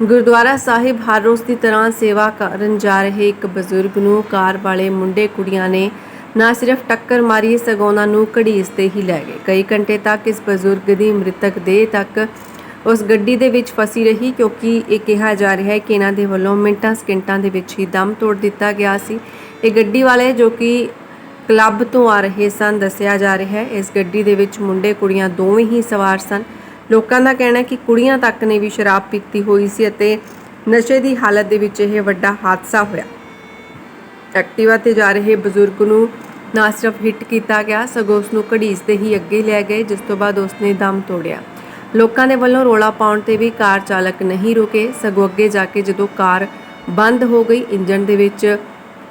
ਗੁਰਦੁਆਰਾ ਸਾਹਿਬ ਹਰ ਰੋਜ਼ ਦੀ ਤਰ੍ਹਾਂ ਸੇਵਾ ਕਰਨ ਜਾ ਰਹੇ ਇੱਕ ਬਜ਼ੁਰਗ ਨੂੰ ਕਾਰ ਵਾਲੇ ਮੁੰਡੇ ਕੁੜੀਆਂ ਨੇ ਨਾ ਸਿਰਫ ਟੱਕਰ ਮਾਰੀ, ਸਗੋਂ ਉਹਨਾਂ ਨੂੰ ਘੜੀਸ 'ਤੇ ਹੀ ਲੈ ਗਏ। ਕਈ ਘੰਟੇ ਤੱਕ ਇਸ ਬਜ਼ੁਰਗ ਦੀ ਮ੍ਰਿਤਕ ਦੇਹ ਤੱਕ ਉਸ ਗੱਡੀ ਦੇ ਵਿੱਚ ਫਸੀ ਰਹੀ, ਕਿਉਂਕਿ ਇਹ ਕਿਹਾ ਜਾ ਰਿਹਾ ਹੈ ਕਿ ਇਹਨਾਂ ਦੇ ਵੱਲੋਂ ਮਿੰਟਾਂ, ਸਕਿੰਟਾਂ ਦੇ ਵਿੱਚ ਹੀ ਦਮ ਤੋੜ ਦਿੱਤਾ ਗਿਆ ਸੀ। ਇਹ ਗੱਡੀ ਵਾਲੇ ਜੋ ਕਿ ਕਲੱਬ ਤੋਂ ਆ ਰਹੇ ਸਨ, ਦੱਸਿਆ ਜਾ ਰਿਹਾ ਹੈ, ਇਸ ਗੱਡੀ ਦੇ ਵਿੱਚ ਮੁੰਡੇ ਕੁੜੀਆਂ ਦੋਵੇਂ ਹੀ ਸਵਾਰ ਸਨ। ਲੋਕਾਂ ਦਾ ਕਹਿਣਾ ਹੈ ਕਿ ਕੁੜੀਆਂ ਤੱਕ ਨੇ ਵੀ ਸ਼ਰਾਬ ਪੀਤੀ ਹੋਈ ਸੀ ਅਤੇ ਨਸ਼ੇ ਦੀ ਹਾਲਤ ਦੇ ਵਿੱਚ ਇਹ ਵੱਡਾ ਹਾਦਸਾ ਹੋਇਆ। ਐਕਟਿਵਾ ਤੇ ਜਾ ਰਹੇ ਬਜ਼ੁਰਗ ਨੂੰ ਨਾ ਸਿਰਫ ਹਿੱਟ ਕੀਤਾ ਗਿਆ, ਸਗੋਂ ਉਸ ਨੂੰ ਘੜੀਸਦੇ ਹੀ ਅੱਗੇ ਲੈ ਗਏ, ਜਿਸ ਤੋਂ ਬਾਅਦ ਉਸ ਨੇ ਦਮ ਤੋੜਿਆ। ਲੋਕਾਂ ਦੇ ਵੱਲੋਂ ਰੋਲਾ ਪਾਉਣ ਤੇ ਵੀ ਕਾਰ ਚਾਲਕ ਨਹੀਂ ਰੁਕੇ, ਸਗੋਂ ਅੱਗੇ ਜਾ ਕੇ ਜਦੋਂ ਕਾਰ ਬੰਦ ਹੋ ਗਈ ਇੰਜਨ ਦੇ ਵਿੱਚ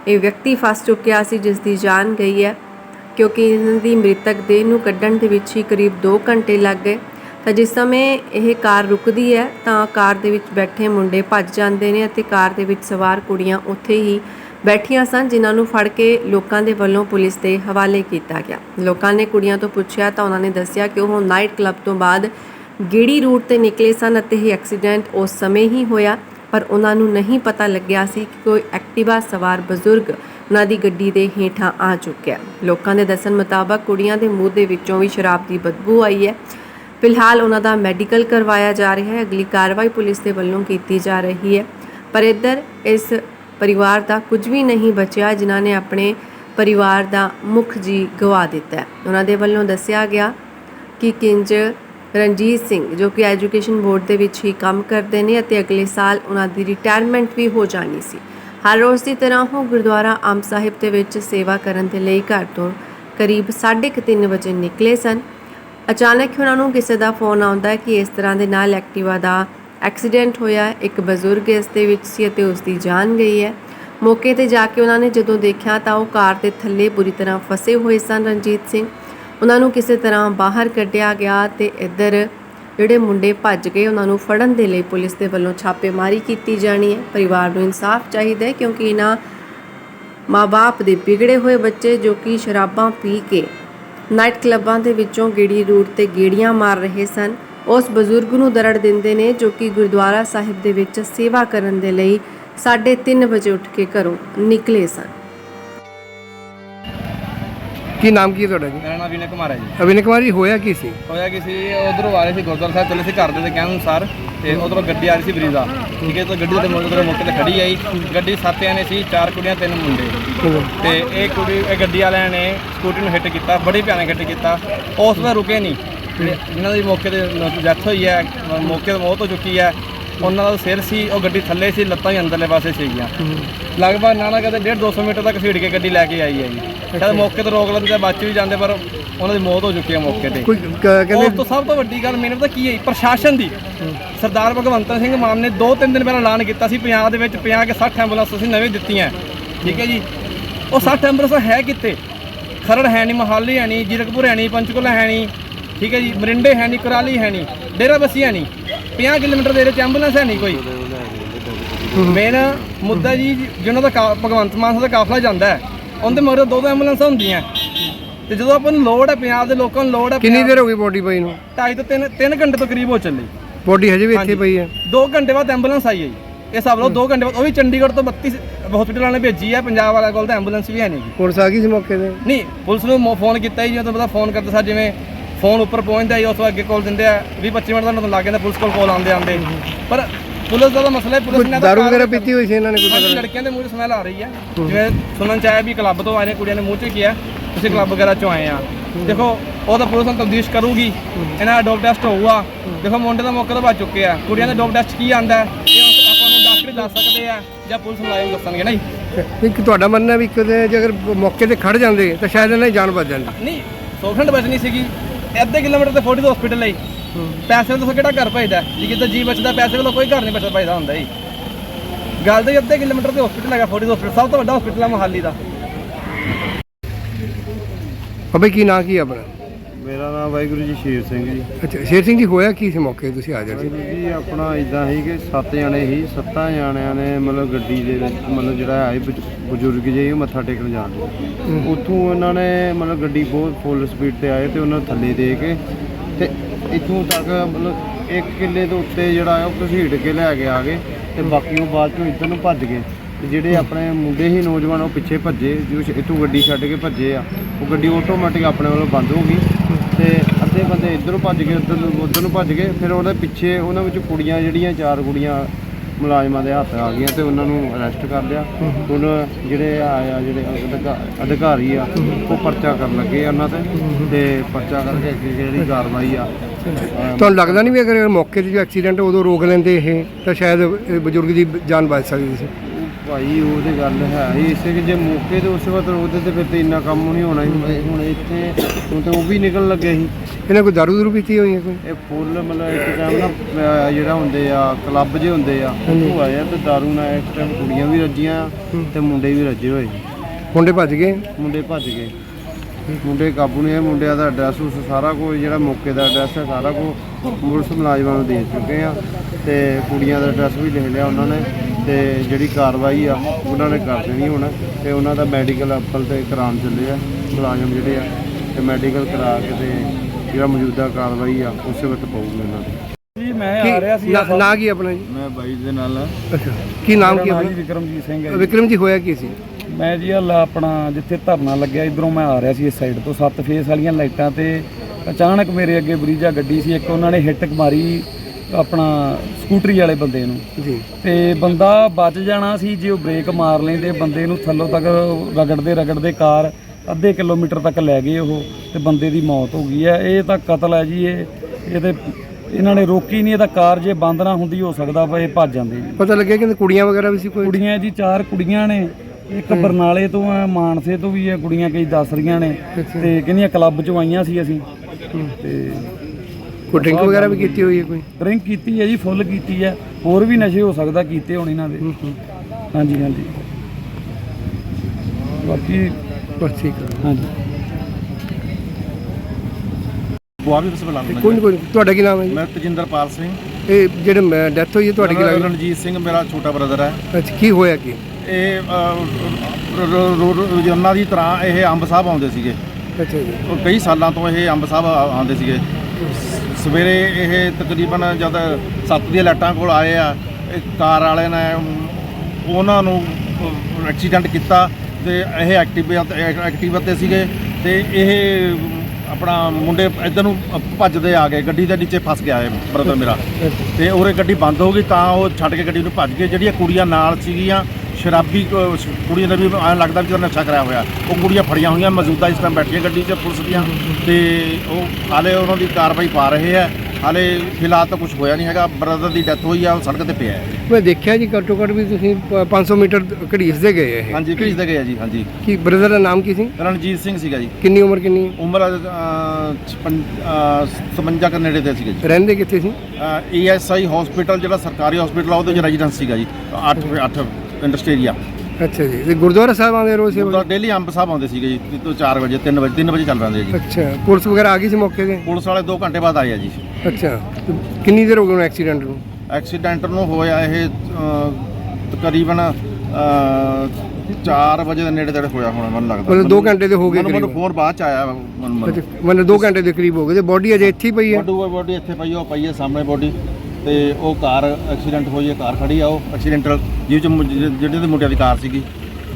ਇਹ ਵਿਅਕਤੀ ਫਸ ਚੁੱਕਿਆ ਸੀ, ਜਿਸ ਦੀ ਜਾਨ ਗਈ ਹੈ, ਕਿਉਂਕਿ ਇਹਨਾਂ ਦੀ ਮ੍ਰਿਤਕ ਦੇਹ ਨੂੰ ਕੱਢਣ ਦੇ ਵਿੱਚ ਹੀ ਕਰੀਬ 2 ਘੰਟੇ ਲੱਗ ਗਏ। ਤਾਂ ਜਿਸ ਸਮੇਂ ਇਹ ਕਾਰ ਰੁਕਦੀ ਹੈ, ਤਾਂ ਕਾਰ ਦੇ ਵਿੱਚ ਬੈਠੇ ਮੁੰਡੇ ਭੱਜ ਜਾਂਦੇ ਨੇ ਅਤੇ ਕਾਰ ਦੇ ਵਿੱਚ ਸਵਾਰ ਕੁੜੀਆਂ ਉੱਥੇ ਹੀ ਬੈਠੀਆਂ ਸਨ, ਜਿਨ੍ਹਾਂ ਨੂੰ ਫੜ ਕੇ ਲੋਕਾਂ ਦੇ ਵੱਲੋਂ ਪੁਲਿਸ ਦੇ ਹਵਾਲੇ ਕੀਤਾ ਗਿਆ। ਲੋਕਾਂ ਨੇ ਕੁੜੀਆਂ ਤੋਂ ਪੁੱਛਿਆ ਤਾਂ ਉਹਨਾਂ ਨੇ ਦੱਸਿਆ ਕਿ ਉਹ ਨਾਈਟ ਕਲੱਬ ਤੋਂ ਬਾਅਦ ਗੇੜੀ ਰੂਟ ਤੇ ਨਿਕਲੇ ਸਨ ਅਤੇ ਇਹ ਐਕਸੀਡੈਂਟ ਉਸ ਸਮੇਂ ਹੀ ਹੋਇਆ, ਪਰ ਉਹਨਾਂ ਨੂੰ ਨਹੀਂ ਪਤਾ ਲੱਗਿਆ ਸੀ ਕਿ ਕੋਈ ਐਕਟਿਵਾ ਸਵਾਰ ਬਜ਼ੁਰਗ ਉਹਨਾਂ ਦੀ ਗੱਡੀ ਦੇ ਹੇਠਾਂ ਆ ਚੁੱਕਿਆ। ਲੋਕਾਂ ਦੇ ਦੱਸਣ ਮੁਤਾਬਕ ਕੁੜੀਆਂ ਦੇ ਮੂੰਹ ਦੇ ਵਿੱਚੋਂ ਵੀ ਸ਼ਰਾਬ ਦੀ ਬਦਬੂ ਆਈ ਹੈ। ਫਿਲਹਾਲ ਉਹਨਾਂ ਦਾ ਮੈਡੀਕਲ ਕਰਵਾਇਆ ਜਾ ਰਿਹਾ ਹੈ। ਅਗਲੀ ਕਾਰਵਾਈ ਪੁਲਿਸ ਦੇ ਵੱਲੋਂ ਕੀਤੀ ਜਾ ਰਹੀ ਹੈ। ਪਰ ਇੱਧਰ ਇਸ ਪਰਿਵਾਰ ਦਾ ਕੁਝ ਵੀ ਨਹੀਂ ਬਚਿਆ, ਜਿਨ੍ਹਾਂ ਨੇ ਆਪਣੇ ਪਰਿਵਾਰ ਦਾ ਮੁੱਖ ਜੀ ਗਵਾ ਦਿੱਤਾ ਉਹਨਾਂ ਦੇ ਵੱਲੋਂ ਦੱਸਿਆ ਗਿਆ ਕਿ ਕਿੰਜ ਰਣਜੀਤ ਸਿੰਘ, ਜੋ ਕਿ ਐਜੂਕੇਸ਼ਨ ਬੋਰਡ ਦੇ ਵਿੱਚ ਹੀ ਕੰਮ ਕਰਦੇ ਨੇ ਅਤੇ ਅਗਲੇ ਸਾਲ ਉਹਨਾਂ ਦੀ ਰਿਟਾਇਰਮੈਂਟ ਵੀ ਹੋ ਜਾਣੀ ਸੀ। ਹਰ ਰੋਜ਼ ਦੀ ਤਰ੍ਹਾਂ ਉਹ ਗੁਰਦੁਆਰਾ ਅੰਬ ਸਾਹਿਬ ਦੇ ਵਿੱਚ ਸੇਵਾ ਕਰਨ ਦੇ ਲਈ ਘਰ ਤੋਂ ਕਰੀਬ 3:30 ਵਜੇ ਨਿਕਲੇ ਸਨ। ਅਚਾਨਕ ਹੀ ਉਹਨਾਂ ਨੂੰ ਕਿਸੇ ਦਾ ਫੋਨ ਆਉਂਦਾ ਕਿ ਇਸ ਤਰ੍ਹਾਂ ਦੇ ਨਾਲ ਐਕਟਿਵਾ ਦਾ ਐਕਸੀਡੈਂਟ ਹੋਇਆ। ਇੱਕ ਬਜ਼ੁਰਗ ਇਸ ਦੇ ਵਿੱਚ ਸੀ ਅਤੇ ਉਸ ਦੀ ਜਾਨ ਗਈ ਹੈ। ਮੌਕੇ ਤੇ ਜਾ ਕੇ ਉਹਨਾਂ ਨੇ ਜਦੋਂ ਦੇਖਿਆ ਤਾਂ ਉਹ ਕਾਰ ਦੇ ਥੱਲੇ ਬੁਰੀ ਤਰ੍ਹਾਂ ਫਸੇ ਹੋਏ ਸਨ ਰਣਜੀਤ ਸਿੰਘ। ਉਹਨਾਂ ਨੂੰ ਕਿਸੇ ਤਰ੍ਹਾਂ ਬਾਹਰ ਕੱਢਿਆ ਗਿਆ ਤੇ ਇੱਧਰ ਜਿਹੜੇ ਮੁੰਡੇ ਭੱਜ ਗਏ, ਉਹਨਾਂ ਨੂੰ ਫੜਨ ਦੇ ਲਈ ਪੁਲਿਸ ਦੇ ਵੱਲੋਂ ਛਾਪੇਮਾਰੀ ਕੀਤੀ ਜਾਣੀ ਹੈ। ਪਰਿਵਾਰ ਨੂੰ ਇਨਸਾਫ ਚਾਹੀਦਾ ਹੈ ਕਿਉਂਕਿ ਇਹਨਾਂ ਮਾਪੇ ਦੇ ਵਿਗੜੇ ਹੋਏ ਬੱਚੇ ਜੋ ਕਿ ਸ਼ਰਾਬਾਂ ਪੀ ਕੇ ਨਾਈਟ ਕਲੱਬਾਂ ਦੇ ਵਿੱਚੋਂ ਗੇੜੀ ਰੂਟ ਤੇ ਗੇੜੀਆਂ ਮਾਰ ਰਹੇ ਸਨ। ਉਸ ਬਜ਼ੁਰਗ ਨੂੰ ਦਰੜ ਦਿੰਦੇ ਨੇ, ਜੋ ਕਿ ਗੁਰਦੁਆਰਾ ਸਾਹਿਬ ਦੇ ਵਿੱਚ ਸੇਵਾ ਕਰਨ ਦੇ ਲਈ 3:30 ਵਜੇ ਉੱਠ ਕੇ ਘਰੋਂ ਨਿਕਲੇ ਸਨ। ਕੀ ਨਾਮ ਕੀ ਹੈ ਤੁਹਾਡਾ ਜੀ? ਮੇਰਾ ਨਾਮ ਵਿਨੈ ਕੁਮਾਰ ਹੈ ਜੀ। ਅਭਿਨੈ ਕੁਮਾਰ ਜੀ ਹੋਇਆ ਕੀ ਸੀ? ਹੋਇਆ ਕਿ ਸੀ? ਉਧਰੋਂ ਆ ਰਹੇ ਸੀ ਗੁਰਦੁਆਰਾ ਸਾਹਿਬ ਚੱਲੇ ਸੀ ਘਰ ਦੇ ਦੇ ਕਹਿਣ ਅਨੁਸਾਰ ਤੇ ਉਧਰੋਂ ਗੱਡੀ ਆ ਰਹੀ ਸੀ ਬਰੀਜ਼ਾ। ਠੀਕ ਹੈ ਤਾਂ ਗੱਡੀ ਤੇ ਮੋਟਰ ਤੇ ਮੌਕੇ ਤੇ ਖੜੀ ਆਈ। ਗੱਡੀ ਸੱਤ ਨੇ ਸੀ ਚਾਰ ਕੁੜੀਆਂ ਤਿੰਨ ਮੁੰਡੇ। ਤੇ ਇਹ ਕੁੜੀ ਇਹ ਗੱਡੀ ਵਾਲਿਆਂ ਨੇ ਸਕੂਟੀ ਨੂੰ ਹਿੱਟ ਕੀਤਾ ਬੜੀ ਭਿਆਨਕ ਹਿੱਟ ਕੀਤਾ। ਉਸ ਵੇਲੇ ਰੁਕੇ ਨਹੀਂ। ਜਿਹੜੇ- ਜਿਨ੍ਹਾਂ ਦੀ ਮੌਕੇ ਤੇ ਡੈਥ ਹੋਈ ਹੈ। ਮੌਕੇ ਤੇ ਮੌਤ ਹੋ ਚੁੱਕੀ ਹੈ। ਉਹਨਾਂ ਦਾ ਸਿਰ ਸੀ ਉਹ ਗੱਡੀ ਥੱਲੇ ਸੀ ਲੱਤਾਂ ਹੀ ਅੰਦਰਲੇ ਪਾਸੇ ਸੀਗੀਆਂ। ਲਗਭਗ ਨਾ ਨਾ ਕਹਿੰਦੇ 1.5 200 ਮੀਟਰ ਤੱਕ ਫੀੜ ਕੇ ਗੱਡੀ ਲੈ ਕੇ ਆਈ ਹੈ ਜੀ ਸ਼ਾਇਦ ਮੌਕੇ ਤੇ ਰੋਕ ਲੈਂਦੇ ਤਾਂ ਬਚ ਵੀ ਜਾਂਦੇ ਪਰ ਉਹਨਾਂ ਦੀ ਮੌਤ ਹੋ ਚੁੱਕੀ ਹੈ ਮੌਕੇ ਤੇ। ਕੋਈ ਕ- ਉਸ ਕਹਿੰਦੇ ਤੋਂ ਸਭ ਤੋਂ ਵੱਡੀ ਗੱਲ ਮੈਨੂੰ ਪਤਾ ਕੀ ਹੈ ਜੀ? ਪ੍ਰਸ਼ਾਸਨ ਦੀ। ਸਰਦਾਰ ਭਗਵੰਤ ਸਿੰਘ ਮਾਨ ਨੇ 2-3 ਦਿਨ ਪਹਿਲਾਂ ਐਲਾਨ ਕੀਤਾ ਸੀ ਪੰਜਾਬ ਦੇ ਵਿੱਚ 50 ਕੇ 60 ਐਂਬੂਲੈਂਸ ਅਸੀਂ ਨਵੇਂ ਦਿੱਤੀਆਂ ਠੀਕ ਹੈ ਜੀ? ਉਹ 60 ਐਂਬੂਲੈਂਸ ਹੈ ਕਿੱਥੇ? ਖਰੜ ਹੈ ਨਹੀਂ ਮਹਾਲੀ ਹੈ ਨਹੀਂ ਜੀਰਕਪੁਰ ਹੈ ਨਹੀਂ ਪੰਚਕੂਲਾ ਹੈ ਨਹੀਂ। ਠੀਕ ਹੈ ਜੀ? ਮਰਿੰਡੇ ਹੈ ਨਹੀਂ ਕੁਰਾਲੀ ਹੈ ਨਹੀਂ ਡੇਰਾ ਬੱਸੀ ਹੈ ਨਹੀਂ। 50 ਕਿਲੋਮੀਟਰ ਦੇ ਏਰੀਏ 'ਚ ਐਂਬੂਲੈਂਸ ਹੈ ਨਹੀਂ ਕੋਈ। ਮੇਨ ਮੁੱਦਾ ਜੀ ਜਿਹਨਾਂ ਦਾ ਕਾ- ਭਗਵੰਤ ਮਾਨ ਸਾਹਿਬ ਦਾ ਕਾਫਲਾ ਜਾਂਦਾ ਹੈ ਉਹਦੇ ਮਗਰ ਦੋ ਦੋ ਐਂਬੂਲੈਂਸਾਂ ਹੁੰਦੀਆਂ। ਤੇ ਜਦੋਂ ਆਪਾਂ ਨੂੰ ਲੋੜ ਹੈ ਪੰਜਾਬ ਦੇ ਲੋਕਾਂ ਨੂੰ ਲੋੜ ਹੈ ਕਿੰਨੀ ਦੇਰ ਹੋ ਗਈ ਬੋਡੀ ਪਈ ਨੂੰ? ਢਾਈ ਤੋਂ 3 3 ਘੰਟੇ ਤੋਂ ਕਰੀਬ ਹੋ ਚੱਲੀ। ਬੋਡੀ ਹਜੇ ਵੀ ਇੱਥੇ ਪਈ ਹੈ। 2 ਘੰਟੇ ਬਾਅਦ ਐਂਬੂਲੈਂਸ ਆਈ ਹੈ ਜੀ। ਇਹ ਹਿਸਾਬ ਲਓ 2 ਘੰਟੇ ਬਾਅਦ ਉਹ ਵੀ ਚੰਡੀਗੜ੍ਹ ਤੋਂ 32 ਹਸਪੀਟਲ ਨੇ ਭੇਜੀ ਹੈ ਪੰਜਾਬ ਵਾਲਿਆਂ ਕੋਲ ਤਾਂ ਐਂਬੂਲੈਂਸ ਵੀ ਹੈ ਨਹੀਂ ਜੀ। ਪੁਲਿਸ ਆ ਗਈ ਸੀ ਮੌਕੇ ਤੇ? ਨਹੀਂ ਪੁਲਿਸ ਨੂੰ ਮੋ- ਫੋਨ ਕੀਤਾ ਜੀ ਜਦੋਂ ਪਤਾ ਫੋਨ ਕਰਦੇ ਸਾਰ ਜਿਵੇਂ ਫੋਨ ਉੱਪਰ ਪਹੁੰਚਦਾ ਜੀ ਉਸ ਤੋਂ ਅੱਗੇ ਕਾਲ ਦਿੰਦੇ ਆ 20 25 ਮਿੰਟ ਦਾ ਲੱਗ ਜਾਂਦਾ ਪੁਲਿਸ ਕੋਲ ਕਾਲ ਆਉਂਦੇ ਆਉਂਦੇ। ਪਰ ਪੁਲਿਸ ਦਾ ਤਾਂ ਮਸਲਾ ਹੈ ਪੁਲਿਸ ਨੇ ਦਾਰੂ ਵਗੈਰਾ ਪੀਤੀ ਹੋਈ ਸੀ ਇਹਨਾਂ ਨੇ ਹਾਂਜੀ, ਲੜਕੀਆਂ ਦੇ ਮੂੰਹ 'ਚ ਸਮੈਲ ਆ ਰਹੀ ਹੈ ਜਿਵੇਂ ਸੁਣਨ ਚ ਆਇਆ ਵੀ ਕਲੱਬ ਤੋਂ ਆਏ ਨੇ ਕੁੜੀਆਂ ਨੇ ਮੂੰਹ 'ਚ ਕਿਹਾ ਤੁਸੀਂ ਕਲੱਬ ਵਗੈਰਾ ਚੋਂ ਆਏ ਆ। ਦੇਖੋ ਉਹ ਤਾਂ ਪੁਲਿਸ ਨੂੰ ਤਬਦੀਸ਼ ਕਰੂਗੀ। ਇਹਨਾਂ ਦਾ ਡੋਪ ਟੈਸਟ ਹੋਊਗਾ। ਦੇਖੋ ਮੁੰਡੇ ਦਾ ਮੌਕੇ ਤੋਂ ਬਾਅਦ ਚੁੱਕੇ ਆ। ਕੁੜੀਆਂ ਦੇ ਡੋਪ ਟੈਸਟ ਕੀ ਆਂਦਾ? ਇਹ ਆਪਾਂ ਨੂੰ ਡਾਕਟਰ ਹੀ ਦੱਸ ਸਕਦੇ ਆ ਜਾਂ ਪੁਲਿਸ ਮੁਲਾਜ਼ਮ ਦੱਸਣਗੇ ਨਾ ਜੀ ਨਹੀਂ? ਕਿ ਤੁਹਾਡਾ ਮੰਨਣਾ ਵੀ ਕਦੇ ਜੇ ਅਗਰ ਮੌਕੇ ਤੇ ਖੜ ਜਾਂਦੇ ਤਾਂ ਸ਼ਾਇਦ ਇਹਨਾਂ ਦੀ ਜਾਨ ਬਚ ਜਾਂਦੀ। ਨਹੀਂ ਸੌਖੰਡ ਬਚਣੀ ਸੀਗੀ। ਅੱਧੇ ਕਿਲੋਮੀਟਰ ਤੇ 40 ਹਸਪੀਟਲ ਲਈ ਪੈਸੇ ਤੋਂ ਕਿਹੜਾ ਘਰ ਭਜਦਾ ਜੀ ਕਿਤੇ ਜੀ ਬਚਦਾ ਪੈਸੇ ਵੱਲੋਂ ਕੋਈ ਘਰ ਨਹੀਂ ਬਚਦਾ ਭਜਦਾ ਹੁੰਦਾ ਜੀ। ਗੱਲ ਤਾਂ ਜੀ ਅੱਧੇ ਕਿਲੋਮੀਟਰ ਤੇ ਹਸਪੀਟਲ ਹੈਗਾ 40 ਹਸਪੀਟਲ ਸਭ ਤੋਂ ਵੱਡਾ ਹਸਪੀਟਲ ਹੈ ਮੋਹਾਲੀ ਦਾ। ਅਬੇ ਕੀ ਨਾਂ ਕੀ ਹੈ ਆਪਣਾ? ਮੇਰਾ ਨਾਮ ਵਾਹਿਗੁਰੂ ਜੀ ਸ਼ੇਰ ਸਿੰਘ ਜੀ। ਅੱਛਾ ਸ਼ੇਰ ਸਿੰਘ ਜੀ ਹੋਇਆ ਕੀ ਸੀ ਮੌਕੇ ਤੇ ਤੁਸੀਂ ਆ ਜਾਂਦੇ? ਵਾਹਿਗੁਰੂ ਜੀ ਆਪਣਾ ਇਦਾਂ ਸੀ ਕਿ ਸੱਤ ਜਣੇ ਸੀ ਸੱਤਾਂ ਜਣਿਆਂ ਨੇ ਮਤਲਬ ਗੱਡੀ ਦੇ ਵਿੱਚ ਮਤਲਬ ਜਿਹੜਾ ਆਏ ਬਜ਼ੁ- ਬਜ਼ੁਰਗ ਜਿਹੇ ਉਹ ਮੱਥਾ ਟੇਕਣ ਜਾਂਦੇ ਉੱਥੋਂ ਉਹਨਾਂ ਨੇ ਮਤਲਬ ਗੱਡੀ ਬਹੁਤ ਫੁੱਲ ਸਪੀਡ ਤੇ ਆਏ ਤੇ ਉਹਨਾਂ ਨੂੰ ਥੱਲੇ ਦੇ ਕੇ ਤੇ ਇੱਥੋਂ ਤੱਕ ਮਤਲਬ ਇੱਕ ਕਿੱਲੇ ਦੇ ਉੱਤੇ ਜਿਹੜਾ ਹੈ ਉਹ ਘਸੀਟ ਕੇ ਲੈ ਕੇ ਆ ਗਏ ਤੇ ਬਾਕੀ ਉਹ ਬਾਅਦ ਚੋਂ ਇੱਧਰ ਨੂੰ ਭੱਜ ਗਏ। ਤੇ ਜਿਹੜੇ ਆਪਣੇ ਮੁੰਡੇ ਸੀ ਨੌਜਵਾਨ ਉਹ ਪਿੱਛੇ ਭੱਜੇ ਜੋ ਇੱਥੋਂ ਗੱਡੀ ਛੱਡ ਕੇ ਭੱਜੇ ਆ। ਉਹ ਗੱਡੀ ਆਟੋਮੈਟਿਕ ਆਪਣੇ ਵੱਲੋਂ ਬੰਦ ਹੋ ਗਈ। ਤੇ ਅੱਧੇ ਬੰਦੇ ਇੱਧਰੋਂ ਭੱਜ ਗਏ ਉੱਧਰ ਨੂੰ ਉੱਧਰ ਨੂੰ ਭੱਜ ਗਏ। ਫਿਰ ਉਹਦੇ ਪਿੱਛੇ ਉਹਨਾਂ ਵਿੱਚ ਕੁੜੀਆਂ ਜਿਹੜੀਆਂ ਚਾਰ ਕੁੜੀਆਂ ਮੁਲਾਜ਼ਮਾਂ ਦੇ ਹੱਥ ਆ ਗਈਆਂ ਤੇ ਉਹਨਾਂ ਨੂੰ ਅਰੈਸਟ ਕਰ ਲਿਆ। ਹੁਣ ਜਿਹੜੇ ਆਇਆ ਜਿਹੜੇ ਅਧਿਕਾ- ਅਧਿਕਾਰੀ ਆ ਉਹ ਪਰਚਾ ਕਰਨ ਲੱਗੇ ਆ ਉਹਨਾਂ ਤੇ ਤੇ ਪਰਚਾ ਕਰਕੇ ਅੱਗੇ ਜਿਹੜੀ ਕਾਰਵਾਈ ਆ ਅਮ, ਤੁਹਾਨੂੰ ਲੱਗਦਾ ਨਹੀਂ ਵੀ ਅਗਰ ਮੌਕੇ ਤੇ ਜੋ ਐਕਸੀਡੈਂਟ ਉਦੋਂ ਰੋਕ ਲੈਂਦੇ ਇਹ? ਤਾਂ ਸ਼ਾਇਦ ਇਹ ਬਜ਼ੁਰਗ ਦੀ ਜਾਨ ਬਚ ਸਕਦੀ ਸੀ। ਭਾਈ ਉਹ ਤੇ ਗੱਲ ਹੈ ਹੀ। ਇਸੇ ਕਿ ਜੇ ਮੌਕੇ ਤੇ ਉਸ ਵਕਤ ਉਹਦੇ ਤੇ ਫਿਰ ਤੇ ਇੰਨਾ ਕੰਮ ਨਹੀਂ ਹੋਣਾ ਸੀ। ਹੁਣ ਇੱਥੇ ਹੁਣ ਤੇ ਉਹ ਵੀ ਨਿਕਲਣ ਲੱਗੇ ਸੀ। ਇਹਨੇ ਕੋਈ ਦਾਰੂ ਦੂਰੂ ਪੀਤੀ ਹੋਈ ਹੈ ਕੋਈ? ਇਹ ਫੁੱਲ ਮਤਲਬ ਇੱਕ ਟਾਈਮ ਨਾ ਅਹ ਜਿਹੜਾ ਹੁੰਦੇ ਆ ਕਲੱਬ ਜੇ ਹੁੰਦੇ ਆ ਉਹ ਆਏ ਆ ਤੇ ਦਾਰੂ ਨਾਲ ਇਸ ਟਾਈਮ ਕੁੜੀਆਂ ਵੀ ਰੱਜੀਆਂ ਤੇ ਮੁੰਡੇ ਵੀ ਰੱਜੇ ਹੋਏ ਮੁੰਡੇ ਭੱਜ ਗਏ? ਮੁੰਡੇ ਭੱਜ ਗਏ। ਮੁੰਡੇ ਕਾਬੂ ਨਹੀਂ ਹੈ ਮੁੰਡਿਆਂ ਦਾ ਐਡਰੈਸ ਉਸ ਸਾਰਾ ਕੁਝ ਜਿਹੜਾ ਮੌਕੇ ਦਾ ਐਡਰੈਸ ਹੈ ਸਾਰਾ ਕੁਝ ਪੁਲਿਸ ਮੁਲਾਜ਼ਮਾਂ ਨੂੰ ਦੇ ਚੁੱਕੇ ਆ ਤੇ ਕੁੜੀਆਂ ਦਾ ਐਡਰੈਸ ਵੀ ਲਿਖ ਲਿਆ ਉਹਨਾਂ ਨੇ। ਤੇ ਜਿਹੜੀ ਕਾਰਵਾਈ ਆ ਉਹਨਾਂ ਨੇ ਕਰ ਦੇਣੀ ਹੁਣ ਤੇ ਉਹਨਾਂ ਦਾ ਮੈਡੀਕਲ ਅੱਪਲ ਤੇ ਕਰਾਉਣ ਚੱਲੇ ਆ ਮੁਲਾਜ਼ਮ ਜਿਹੜੇ ਆ ਤੇ ਮੈਡੀਕਲ ਕਰਾ ਕੇ ਤੇ ਜਿਹੜਾ ਮੌਜੂਦਾ ਕਾਰਵਾਈ ਆ ਉਸੇ ਵਕਤ ਪਊਗੀ ਉਹਨਾਂ ਦੀ। ਜੀ ਮੈਂ ਆ ਰਿਹਾ ਸੀ ਨਾ ਨਾ ਕੀ ਆਪਣਾ ਜੀ? ਮੈਂ ਬਾਈ ਦੇ ਨਾਲ ਅੱਛਾ ਕੀ ਨਾਮ ਕੀ ਮੇਰਾ ਨਾਂ ਆਪਣਾ? ਵਿਕਰਮਜੀਤ ਸਿੰਘ ਹੈ। ਵਿਕਰਮ ਜੀ ਹੋਇਆ ਕੀ ਸੀ? ਮੈਂ ਜੀ ਹਲ ਆਪਣਾ ਜਿੱਥੇ ਧਰਨਾ ਲੱਗਿਆ ਇਧਰੋਂ ਮੈਂ ਆ ਰਿਹਾ ਸੀ ਇਸ ਸਾਈਡ ਤੋਂ। ਸੱਤ ਫੇਸ ਵਾਲੀਆਂ ਲਾਈਟਾਂ ਤੇ ਅਚਾਨਕ ਮੇਰੇ ਅੱਗੇ ਬਰੀਜਾ ਗੱਡੀ ਸੀ ਇੱਕ ਉਹਨਾਂ ਨੇ ਹਿੱਟ ਮਾਰੀ। ਆਪਣਾ ਸਕੂਟਰੀ ਵਾਲੇ ਬੰਦੇ ਨੂੰ। ਜੀ। ਤੇ ਬੰਦਾ ਬਚ ਜਾਣਾ ਸੀ ਜੇ ਉਹ ਬ੍ਰੇਕ ਮਾਰ ਲੈਂਦੇ ਬੰਦੇ ਨੂੰ ਥੱਲੋਂ ਤੱਕ ਰਗੜਦੇ ਰਗੜਦੇ ਕਾਰ ਅੱਧੇ ਕਿਲੋਮੀਟਰ ਤੱਕ ਲੈ ਗਏ ਉਹ ਤੇ ਬੰਦੇ ਦੀ ਮੌਤ ਹੋ ਗਈ ਹੈ। ਇਹ ਤਾਂ ਕਤਲ ਹੈ ਜੀ ਇਹ ਇਹ ਤੇ ਇਹਨਾਂ ਨੇ ਰੋਕੀ ਨਹੀਂ ਇਹ ਤਾਂ ਕਾਰ ਜੇ ਬੰਦ ਨਾ ਹੁੰਦੀ ਹੋ ਸਕਦਾ ਵਾ ਇਹ ਭੱਜ ਜਾਂਦੇ ਜੀ। ਪਤਾ ਲੱਗਿਆ ਕਿ ਕੁੜੀਆਂ ਵਗੈਰਾ ਵੀ ਸੀ ਕੋਈ? ਕੁੜੀਆਂ ਜੀ ਚਾਰ ਕੁੜੀਆਂ ਨੇ। ਇੱਕ ਬਰਨਾਲੇ ਤੋਂ ਆ ਮਾਨਸੇ ਤੋਂ ਵੀ ਆ ਕੁੜੀਆਂ ਕਈ ਦੱਸ ਰਹੀਆਂ ਨੇ। ਤੇ ਕਹਿੰਦੀਆਂ ਕਲੱਬ ਚੋਂ ਆਈਆਂ ਸੀ ਅਸੀਂ। ਤੇ ਕੋਈ ਡਰਿੰਕ ਵਗੈਰਾ ਵੀ ਕੀਤੀ ਹੋਈ ਹੈ ਕੋਈ? ਡਰਿੰਕ ਕੀਤੀ ਹੈ ਜੀ ਫੁੱਲ ਕੀਤੀ ਹੈ। ਹੋਰ ਵੀ ਨਸ਼ੇ ਹੋ ਸਕਦਾ ਕੀਤੇ ਹੋਣ ਇਹਨਾਂ ਦੇ। ਹਾਂਜੀ ਹਾਂਜੀ। ਬਾਕੀ ਬਸ ਠੀਕ ਹੈ ਹਾਂਜੀ। ਬੁਆ ਵੀ ਬਸਬਲਾ ਕੋਈ ਨਹੀਂ ਕੋਈ। ਤੁਹਾਡਾ ਕੀ ਨਾਮ ਹੈ ਜੀ? ਮੈਂ ਤਜਿੰਦਰਪਾਲ ਸਿੰਘ। ਇਹ ਜਿਹੜੇ ਡੈਥ ਹੋਈ ਹੈ ਤੁਹਾਡੀ ਕੀ ਲੱਗਦੀ? ਰਣਜੀਤ ਸਿੰਘ ਮੇਰਾ ਛੋਟਾ ਬ੍ਰਦਰ ਹੈ। ਅੱਛਾ ਕੀ ਹੋਇਆ ਕੀ? ਇਹ ਅਹ, ਰ- ਰ- ਰ- ਰੋਜ਼ਾਨਾ ਦੀ ਤਰ੍ਹਾਂ ਇਹ ਅੰਬ ਸਾਹਿਬ ਆਉਂਦੇ ਸੀਗੇ। ਅੱਛਾ ਜੀ। ਉਹ ਕਈ ਸਾਲਾਂ ਤੋਂ ਇਹ ਅੰਬ ਸਾਹਿਬ ਆ- ਆਉਂਦੇ ਸੀਗੇ। ਸਵੇਰੇ ਇਹ ਤਕਰੀਬਨ ਜਦ ਸੱਤ ਦੀਆਂ ਲਾਈਟਾਂ ਕੋਲ ਆਏ ਆ, ਇਹ ਕਾਰ ਵਾਲੇ ਨੇ ਉਹਨਾਂ ਨੂੰ ਐਕਸੀਡੈਂਟ ਕੀਤਾ ਤੇ ਇਹ ਐਕਟਿਵਾ ਤੇ ਐਕਟਿਵਾ ਤੇ ਸੀਗੇ ਤੇ ਇਹ ਆਪਣਾ ਮੁੰਡੇ ਇੱਧਰ ਨੂੰ ਭੱਜਦੇ ਆ ਗਏ, ਗੱਡੀ ਦੇ ਨੀਚੇ ਫਸ ਗਿਆ ਇਹ ਬ੍ਰਦਰ ਮੇਰਾ। ਤੇ ਉਹਰੇ ਗੱਡੀ ਬੰਦ ਹੋ ਗਈ ਤਾਂ ਉਹ ਛੱਡ ਕੇ ਗੱਡੀ ਨੂੰ ਭੱਜ ਗਏ, ਜਿਹੜੀਆਂ ਕੁੜੀਆਂ ਨਾਲ ਸੀਗੀਆਂ ਸ਼ਰਾਬੀ ਸ਼- ਕੁੜੀਆਂ ਨੇ ਵੀ ਐਂ ਲੱਗਦਾ ਵੀ ਉਹਦਾ ਨਸ਼ਾ ਕਰਿਆ ਹੋਇਆ। ਉਹ ਕੁੜੀਆਂ ਫੜੀਆਂ ਹੋਈਆਂ ਮੌਜੂਦਾ ਇਸ ਟਾਈਮ ਬੈਠੀਆਂ ਗੱਡੀ 'ਚ ਪੁਲਿਸ ਦੀਆਂ ਤੇ ਉਹ ਹਾਲੇ ਉਹਨਾਂ ਦੀ ਕਾਰਵਾਈ ਪਾ ਰਹੇ ਆ। ਹਾਲੇ ਫਿਲਹਾਲ ਤਾਂ ਕੁਝ ਹੋਇਆ ਨਹੀਂ ਹੈਗਾ ਬ੍ਰਦਰ ਦੀ ਡੈਥ ਹੋਈ ਆ ਉਹ ਸੜਕ ਤੇ ਪਿਆ ਹੈ। ਮੈਂ ਦੇਖਿਆ ਜੀ ਘੱਟੋ ਘੱਟ ਵੀ ਤੁਸੀਂ ਪ- 500 ਮੀਟਰ ਘੜੀਸਦੇ ਗਏ ਇਹ। ਹਾਂਜੀ ਭੇਜਦੇ ਗਏ ਆ ਜੀ ਹਾਂਜੀ। ਕੀ ਬ੍ਰਦਰ ਦਾ ਨਾਮ ਕੀ ਸੀ? ਰਣਜੀਤ ਸਿੰਘ ਸੀਗਾ ਜੀ। ਕਿੰਨੀ ਉਮਰ ਕਿੰਨੀ? ਹੈ? ਉਮਰ ਅਹ, ਛਪਨ- ਅਹ, 57 ਕੁ ਨੇੜੇ ਤੇ ਸੀਗਾ ਜੀ। ਰਹਿੰਦੇ ਕਿੱਥੇ ਸੀ? ਈਐਸਆਈ ਹਸਪੀਟਲ ਜਿਹੜਾ ਸਰਕਾਰੀ ਹਸਪੀਟਲ ਆ ਉਹਦੇ ਚ ਰੈਜ਼ੀਡੈਂਸ ਸੀਗਾ ਜੀ। 8 8 ਇੰਡਸਟਰੀਆ ਅੱਛਾ ਜੀ ਤੇ ਗੁਰਦੁਆਰਾ ਸਾਹਿਬ ਆਉਂਦੇ ਰੋਜ਼ ਸੇਵਾ ਉਹਦਾ ਡੇਲੀ ਅੰਬ ਸਾਹਿਬ ਆਉਂਦੇ ਸੀਗੇ ਜੀ ਤੋਂ 4 ਵਜੇ 3 ਵਜੇ 3 ਵਜੇ ਚੱਲ ਪੈਂਦੇ ਆ ਜੀ। ਅੱਛਾ ਪੁਲਿਸ ਵਗੈਰਾ ਆ ਗਈ ਸੀ ਮੌਕੇ ਤੇ? ਪੁਲਿਸ ਵਾਲੇ 2 ਘੰਟੇ ਬਾਅਦ ਆਏ ਆ ਜੀ। ਅੱਛਾ ਤੇ ਕਿੰਨੀ ਦੇਰ ਹੋ ਗਈ ਐਕਸੀਡੈਂਟ ਨੂੰ? ਐਕਸੀਡੈਂਟ ਨੂੰ ਹੋਇਆ ਇਹ ਅਹ, ਤਕਰੀਬਨ 4 ਵਜੇ ਦੇ ਨੇੜੇ ਤੇੜੇ ਹੋਇਆ ਹੋਣਾ ਮੈਨੂੰ ਲੱਗਦਾ। ਮਤਲਬ ਦੋ ਘੰਟੇ ਦੇ ਹੋ ਗਏ ਮੈਨੂੰ- ਮੈਨੂੰ ਕਰੀਬ। ਫੋਨ ਬਾਅਦ ਚ ਆਇਆ ਮੈਨੂੰ ਮੈਨੂੰ ਅੱਛਾ ਮਤਲਬ 2 ਘੰਟੇ ਦੇ ਕਰੀਬ ਹੋ ਗਏ ਤੇ ਬੋਡੀ ਅਜੇ ਇੱਥੇ ਹੀ ਪਈ ਹੈ? ਬੋਡੀ ਬੋਡੀ ਇੱਥੇ ਪਈ ਆ, ਉਹ ਪਈ ਹੈ ਸਾਹਮਣੇ ਬੋਡੀ ਤੇ ਉਹ ਕਾਰ ਐਕਸੀਡੈਂਟ ਹੋਈ ਹੈ, ਕਾਰ ਖੜੀ ਆ ਉਹ ਐਕਸੀਡੈਂਟਲ, ਜਿਹਦੇ ਚ ਮੁੰ- ਜਿਹੜੇ ਦੇ ਮੁੰਡਿਆਂ ਦੀ ਕਾਰ ਸੀਗੀ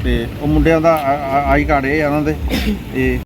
ਤੇ ਉਹ ਮੁੰਡਿਆਂ ਦਾ ਆ- ਆਈ ਕਾਰਡ ਇਹ ਆ ਉਹਨਾਂ ਦੇ ਤੇ